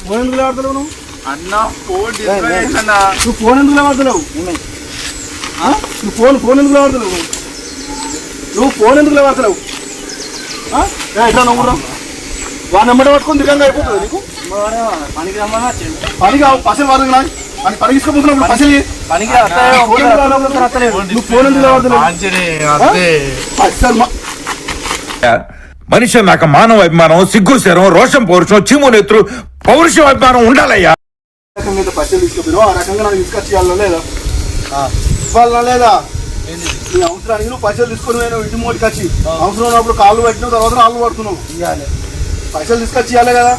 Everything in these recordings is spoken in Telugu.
ఫోన్ ఎందుకు వాడుతున్నావు నువ్వు? అన్న ఫోన్ నువ్వు ఫోన్ ఎందుకు వాడుతున్నావు ఆ? నువ్వు ఫోన్ ఫోన్ ఎందుకు వాడుతున్నావు నువ్వు ఫోన్ ఎందుకు? ఏ, ఎట్లా నవ్వురా. వాడిని నెంబర్ పట్టుకొని దిగంగా అయిపోతుంది నీకు? పనికి కావు పసలు వాడు అని పని తీసుకుపోతున్నావు పసలు. పనికి? నువ్వు ఫోన్ మనిషి అన్నాక మానవ అభిమానం సిగ్గు శరం రోషం పౌరుషం చిమ్ము నెత్రు పౌరుషం అభిమానం ఉండాలయ్యా. అయితే పైసలు తీసుకుపోయినావు. ఆ రకంగా నాకు తీసుకొచ్చి ఇవ్వాలా లేదా? ఇవ్వాలా లేదా? నీ అవసరానికి నువ్వు పైసలు తీసుకొని పోయినావు ఇంటి మోటికి వచ్చి అవసరం ఉన్నప్పుడు కాళ్ళు పెట్టినావు తర్వాత కాళ్ళు పడుతున్నావు. పైసలు తీసుకొచ్చి ఇవ్వాలి కదా?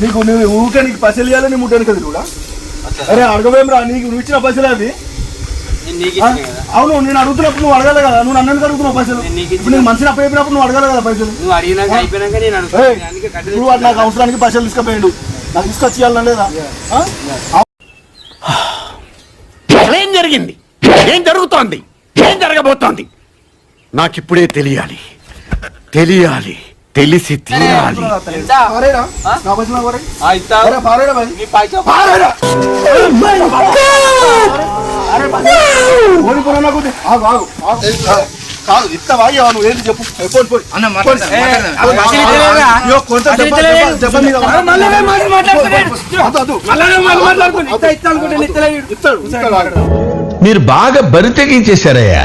నీకు నువ్వు ఊరికే నీకు పైసలు ఇవ్వాలి నీ ముట్టాను కదా కూడా. అరే అడగవేం రా నీకు నువ్వు ఇచ్చిన పైసలు అది? అవును నేను అడుగుతున్నప్పుడు నువ్వు అడగాలి కదా నువ్వు నన్ను ఎందుకు అడుగుతున్నావు పైసలు? ఇప్పుడు నేను మనిషిని అప్పు చెప్పినప్పుడు నువ్వు అడగాలి కదా పైసలు? నువ్వు నాకు అవసరానికి పైసలు తీసుకుపోయిండు. నాకు తీసుకొచ్చి లేదా? ఆ? ఏం జరిగింది? ఏం జరుగుతోంది? ఏం జరగబోతోంది? నాకిప్పుడే తెలియాలి. తెలియాలి. తెలిసి తీరాలి. కాదు ఇస్తావా? నువ్వు ఏంటి చెప్పు. మీరు బాగా బరి తెగించేశారయ్యా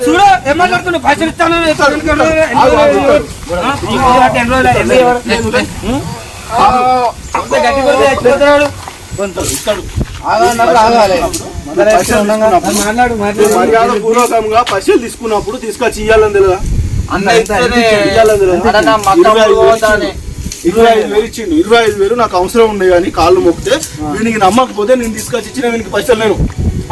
చూడు ఏం మాట్లాడుతున్నావు? పైసలు ఇస్తాను పూర్వకంగా పైసలు తీసుకున్నప్పుడు తీసుకొచ్చి ఇవ్వాలని. ఇరవై ఐదు వేలు ఇచ్చిండు. ఇరవై ఐదు వేలు నాకు అవసరం ఉండే కానీ కాళ్ళు మొక్కితే వీనికి నమ్మకపోతే నేను తీసుకొచ్చి ఇచ్చిన వీనికి పైసలు నేను.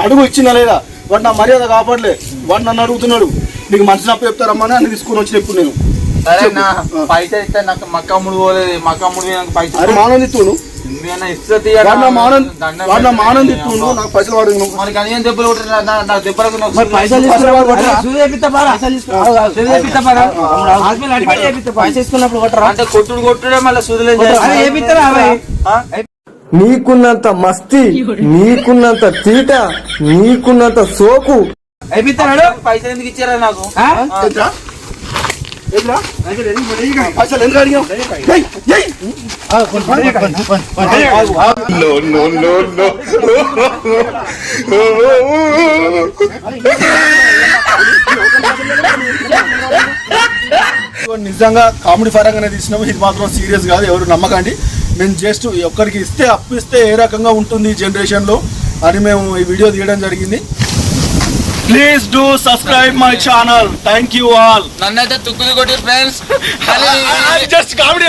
అడుగు ఇచ్చిందా లేదా? వాడు నా మర్యాద కాపాడలే. వాడు నన్ను అడుగుతున్నాడు. నీకు మంచి నప్పు చెప్తారమ్మని అన్ని తీసుకొని వచ్చిన ఇప్పుడు నేను. సరే నా పైసలు ఇస్తే నాకు మక్కమ్ముడు పోలేదు. మక్కమ్ముడు నాకు అరే పైసలు నా మానం దండం వాడు నా పెట్టి మానం నీ తిట్టును అమ్మ. నాకు పైసలు వాడు నువ్వు. మరి కనీసం దెబ్బలు కొట్టిన? నా దెబ్బలకు నాకు మరి పైసలు? అంటే కొట్టుడు కొట్టుడే మళ్ళీ సుదులే నీకున్నంత మస్తి నీకున్నంత తీట నీకున్నంత సోకు. పైసలు ఎందుకు ఇచ్చారా నాకు? పైసలు ఎందుకు. నిజంగా కామెడీ పరంగానే తీసినాము ఇది మాత్రం సీరియస్ కాదు. ఎవరు నమ్మకండి. మేము జస్ట్ ఒక్కరికి ఇస్తే అప్పు ఇస్తే ఏ రకంగా ఉంటుంది ఈ జనరేషన్లో అని మేము ఈ వీడియో తీయడం జరిగింది. Please do subscribe my channel thank you all నన్నైతే తుక్కులు కొట్టి ఫ్రెండ్స్ జస్ట్ కామెడీ